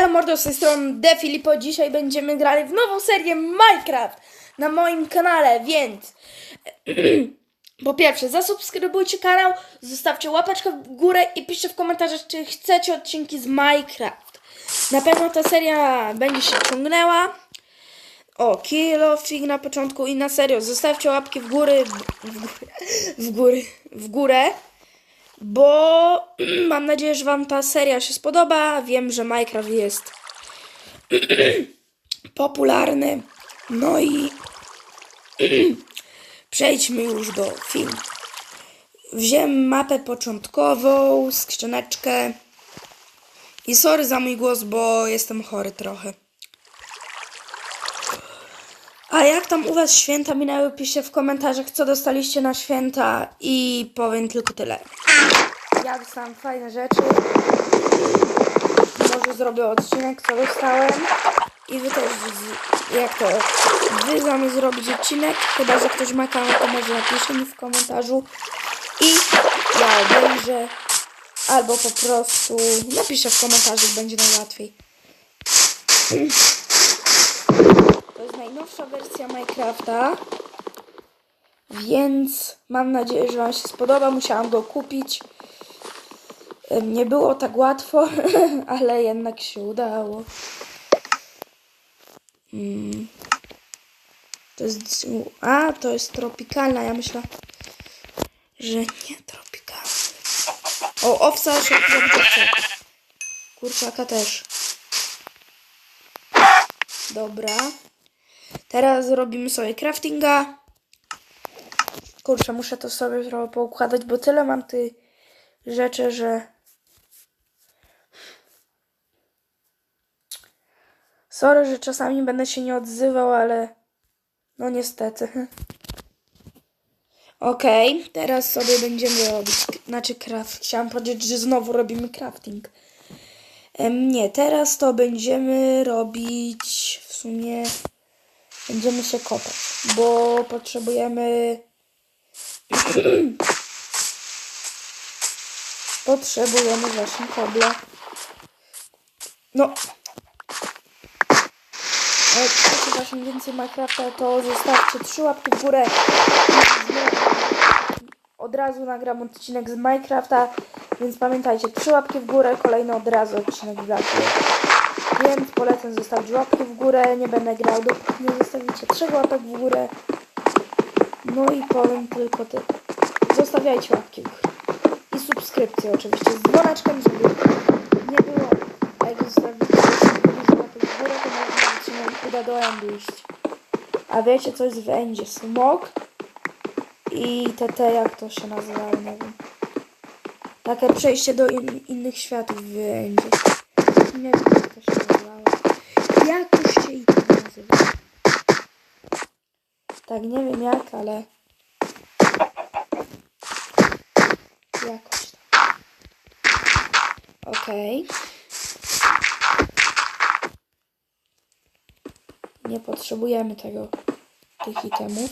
Elo mordo, z tej strony DeFilipo. Dzisiaj będziemy grali w nową serię Minecraft na moim kanale, więc po pierwsze zasubskrybujcie kanał, zostawcie łapeczkę w górę i piszcie w komentarzach, czy chcecie odcinki z Minecraft. Na pewno ta seria będzie się ciągnęła. O, kilo fig na początku i na serio, zostawcie łapki w góry, w, w, górę- w góry, w górę bo mam nadzieję, że Wam ta seria się spodoba. Wiem, że Minecraft jest popularny. No i przejdźmy już do filmu. Wziąłem mapę początkową, skrzyneczkę. I sorry za mój głos, bo jestem chory trochę. A jak tam u Was święta minęły? Piszcie w komentarzach, co dostaliście na święta i powiem tylko tyle. Ja dostałam fajne rzeczy. Może zrobię odcinek, co dostałem. I Wy też, jak to, Wy za mnie zrobić odcinek, chyba, że ktoś ma kanał, to może napisze mi w komentarzu. I ja obejrzę. Albo po prostu napiszę w komentarzu, będzie najłatwiej. Najnowsza wersja Minecrafta. Więc mam nadzieję, że Wam się spodoba. Musiałam go kupić. Nie było tak łatwo, ale jednak się udało. Mm. To jest. A, to jest tropikalna. Ja myślę, że nie tropikalna. O, owca kurczaka. Kurczaka też. Dobra. Teraz zrobimy sobie craftinga. Kurczę, muszę to sobie trochę poukładać, bo tyle mam tych rzeczy, że... Sorry, że czasami będę się nie odzywał, ale... No niestety. Okej, teraz sobie będziemy robić... Znaczy craft... Chciałam powiedzieć, że znowu robimy crafting. Nie, teraz to będziemy robić... W sumie... Będziemy się kopać, bo potrzebujemy... Potrzebujemy właśnie kobla. No. A jak właśnie więcej Minecrafta, to zostawcie trzy łapki w górę. Od razu nagram odcinek z Minecrafta, więc pamiętajcie, trzy łapki w górę, kolejny od razu odcinek wlatuje. Więc polecam zostawić łapki w górę, nie będę grał, dopóki nie zostawicie trzech łapek w górę. No i powiem tylko tyle. Zostawiajcie łapki w górę. I subskrypcję oczywiście z dzwoneczkiem, żeby nie było. Jak zostawicie dużo łapek w górę, to może się nam uda do endu iść. A wiecie co jest w endzie? Smok i TT, jak to się nazywa, nie wiem. Takie przejście do in innych światów w endzie. Nie wiem, Jakoś się i to nazywa. Tak, nie wiem jak, ale... Jakoś tam. Okej. Nie potrzebujemy tego, tych itemów.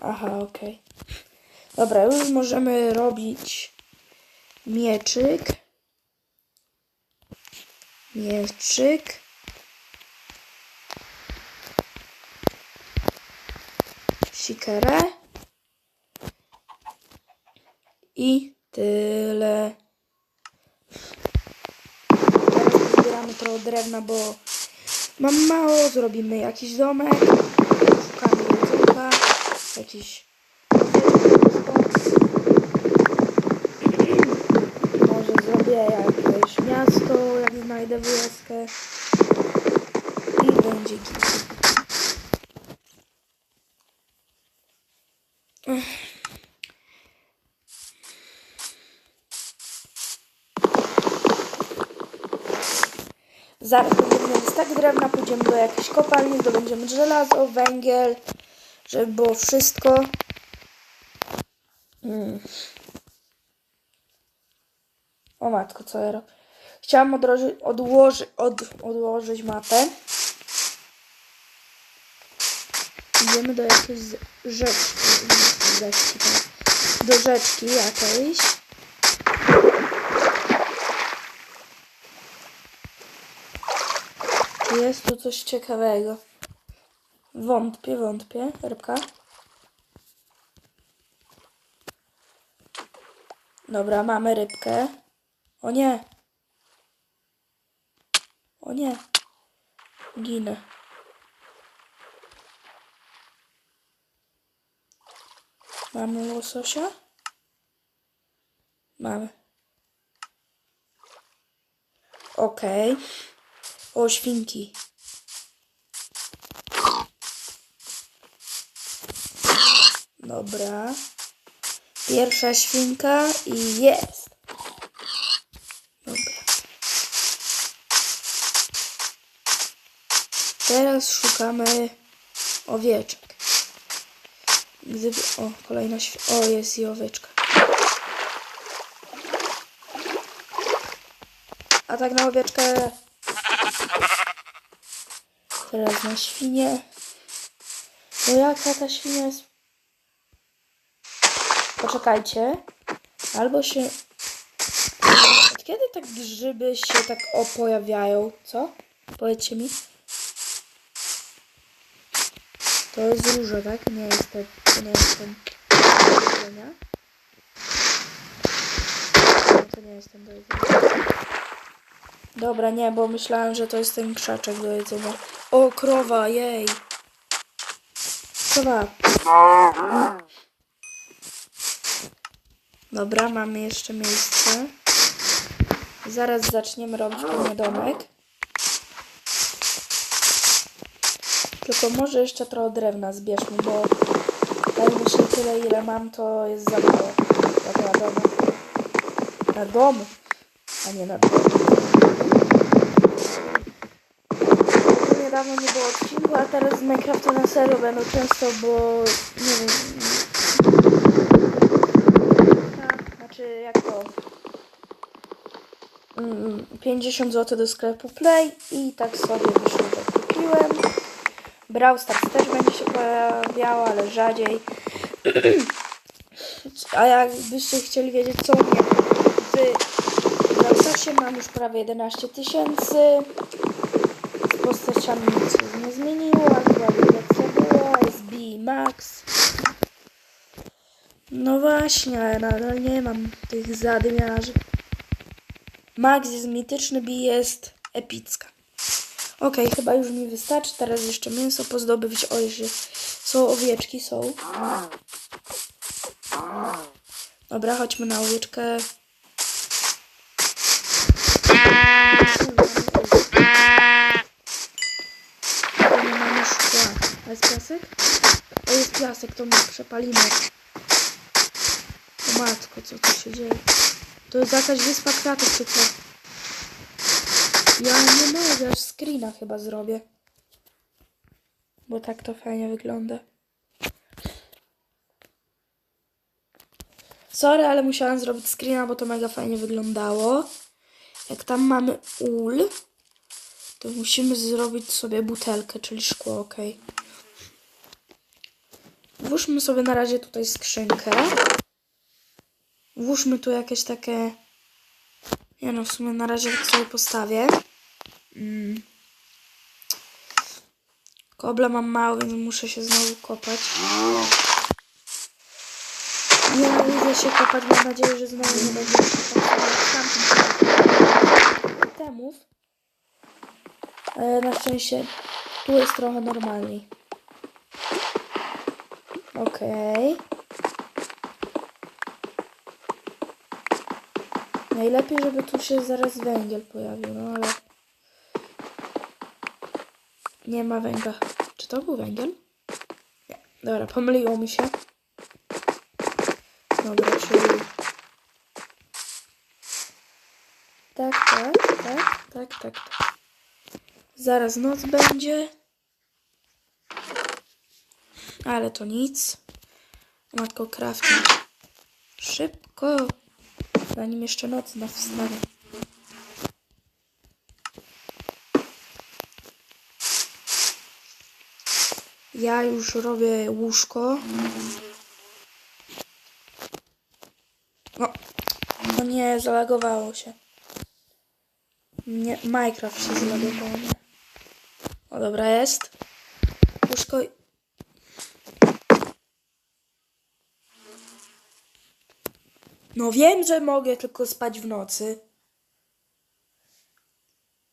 Aha, okej. Dobra, już możemy robić mieczyk. Mieczyk. Sikerę. I tyle. Teraz zbieramy trochę drewna, bo mam mało. Zrobimy jakiś domek. Szukamy jedzonka. Jakiś... Może zrobię jakieś miasto, jak znajdę wioskę. I będzie git. Zaraz będziemy mieli stak drewna, pójdziemy do jakiejś kopalni, zdobędziemy żelazo, węgiel, żeby było wszystko. Mm. O matko, co ja robię? Chciałam odroży, odłoży, od, odłożyć mapę. Idziemy do jakiejś rzeczki. rzeczki tak. Do rzeczki jakiejś. Jest tu coś ciekawego. Wątpię, wątpię. Rybka. Dobra, mamy rybkę. O nie. O nie. Ginę. Mamy łososia? Mamy. Okej. O, świnki. Dobra. Pierwsza świnka i jest. Teraz szukamy owieczek. Gdyby... O, kolejna świnka. O, jest i owieczka. A tak na owieczkę. Teraz na świnię. No jaka ta świnia jest? Poczekajcie. Albo się... Od kiedy tak grzyby się tak o pojawiają? Co? Powiedzcie mi. To jest róża, tak? Nie jest ten... To nie jest ten... do jedzenia. Nie, to nie jest ten do jedzenia. Dobra, nie, bo myślałem, że to jest ten krzaczek do jedzenia. O, krowa, jej. Krowa. Dobra, mamy jeszcze miejsce. Zaraz zaczniemy robić pewnie domek. Tylko może jeszcze trochę drewna zbierzmy, bo tak myślę tyle ile mam to jest za mało. Jak na dom. Na dom, a nie na dom. Niedawno nie było odcinku, a teraz z Minecrafta na serio będą często, bo nie wiem. Tak, Znaczy jak to? Mm, 50 zł do sklepu Play i tak sobie wyszło. Brawl Stars też będzie się pojawiało, ale rzadziej. A jakbyście chcieli wiedzieć, co u mnie w Brawl Starsie mam już prawie 11 tysięcy. Z postaciami nic się nie zmieniło. Aktualnie lekcja była, jest B Max. No właśnie, ale nadal nie mam tych zadymiarzy. Max jest mityczny, B jest epicka. Okej, chyba już mi wystarczy. Teraz jeszcze mięso pozdobyć. Oj, że są owieczki, są. Dobra, chodźmy na owieczkę. A jest piasek? O, jest piasek, to my przepalimy. O matko, co tu się dzieje? To jest jakaś wyspa kwiatów, czy co? Ja nie mogę, aż screena chyba zrobię. Bo tak to fajnie wygląda. Sorry, ale musiałam zrobić screena, bo to mega fajnie wyglądało. Jak tam mamy ul, to musimy zrobić sobie butelkę, czyli szkło, ok. Włóżmy sobie na razie tutaj skrzynkę. Włóżmy tu jakieś takie... Ja no, w sumie na razie tak sobie postawię. Mm. Kobla mam mało, więc muszę się znowu kopać. Nie widzę się kopać, mam nadzieję, że znowu nie będzie się kopać temów. Ale na szczęście tu jest trochę normalniej. Okej. Najlepiej, żeby tu się zaraz węgiel pojawił, no ale... Nie ma węgla. Czy to był węgiel? Nie. Dobra, pomyliło mi się. Dobra, czyli... Tak, tak, tak, tak, tak, tak. Zaraz noc będzie. Ale to nic. Matko crafting. Szybko. Zanim jeszcze noc nas wstanie. Ja już robię łóżko. O, no nie, zalagowało się. Nie, Minecraft się zalagowało. Nie. O, dobra, jest. Łóżko... No wiem, że mogę tylko spać w nocy.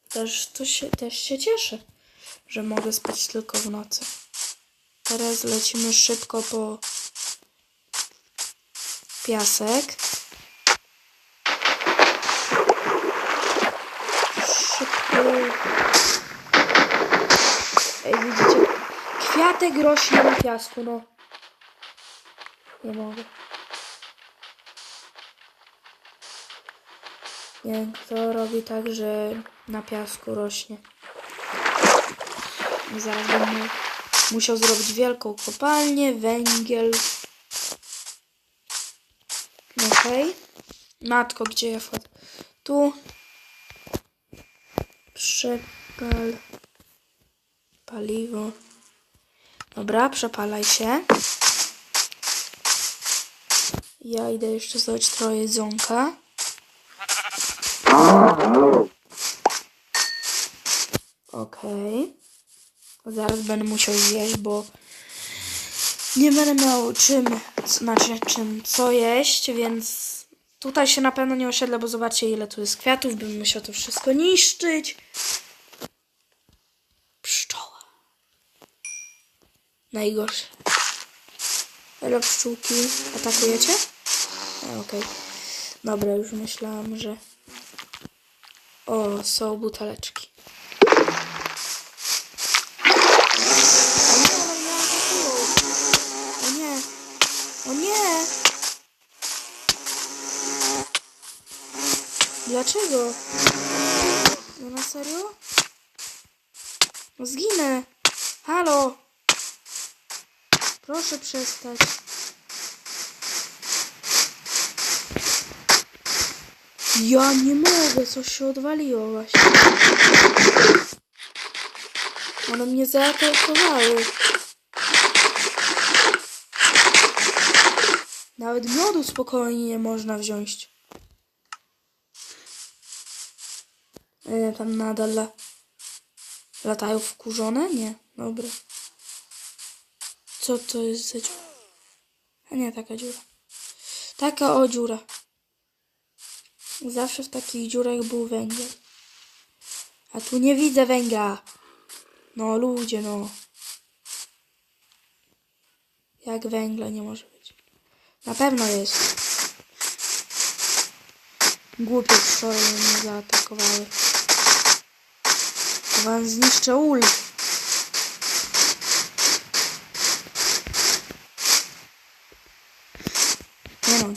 Też, to się, też się cieszę, że mogę spać tylko w nocy. Teraz lecimy szybko po piasek. Szybko. Ej, widzicie? Kwiatek rośnie na piasku, no. Nie mogę. Nie wiem, kto robi tak, że na piasku rośnie. Zaraz będę musiał zrobić wielką kopalnię, węgiel. Okej. Matko, gdzie ja wchodzę? Tu. Przepal. Paliwo. Dobra, przepalaj się. Ja idę jeszcze zrobić trochę jedzonka. Okej. Zaraz będę musiał zjeść, bo nie będę miał czym, znaczy czym, co jeść, więc tutaj się na pewno nie osiedlę, bo zobaczcie ile tu jest kwiatów, bym musiał to wszystko niszczyć. Pszczoła. Najgorsze. Elo pszczółki, atakujecie? Okej. Dobra, już myślałam, że... O, są buteleczki. O nie, one mnie atakują. O nie. O nie. Dlaczego? No na serio? No zginę. Halo. Proszę przestać. Ja nie mogę, coś się odwaliło właśnie. One mnie zaatakowały. Nawet miodu spokojnie nie można wziąć. Tam nadal la... latają wkurzone? Nie, dobra. Co to jest za dziura? A nie, taka dziura. Taka o dziura. Zawsze w takich dziurach był węgiel. A tu nie widzę węgla. No ludzie, no. Jak węgla nie może być. Na pewno jest. Głupie pszczoły mnie zaatakowały. Wam zniszczę ul. Nie no.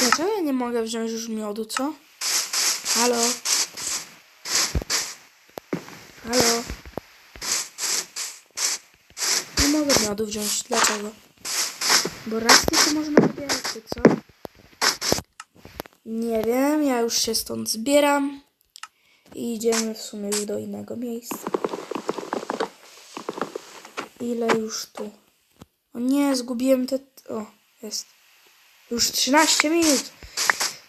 Dlaczego ja nie mogę wziąć już miodu, co? Halo? Miodu wziąć. Dlaczego? Bo raz tylko można wybierać, czy co? Nie wiem, ja już się stąd zbieram. I idziemy w sumie już do innego miejsca. Ile już tu? O nie, zgubiłem te... O, jest. Już 13 minut.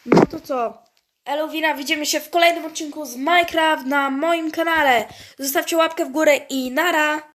No to co? Elowina, widzimy się w kolejnym odcinku z Minecraft na moim kanale. Zostawcie łapkę w górę i nara!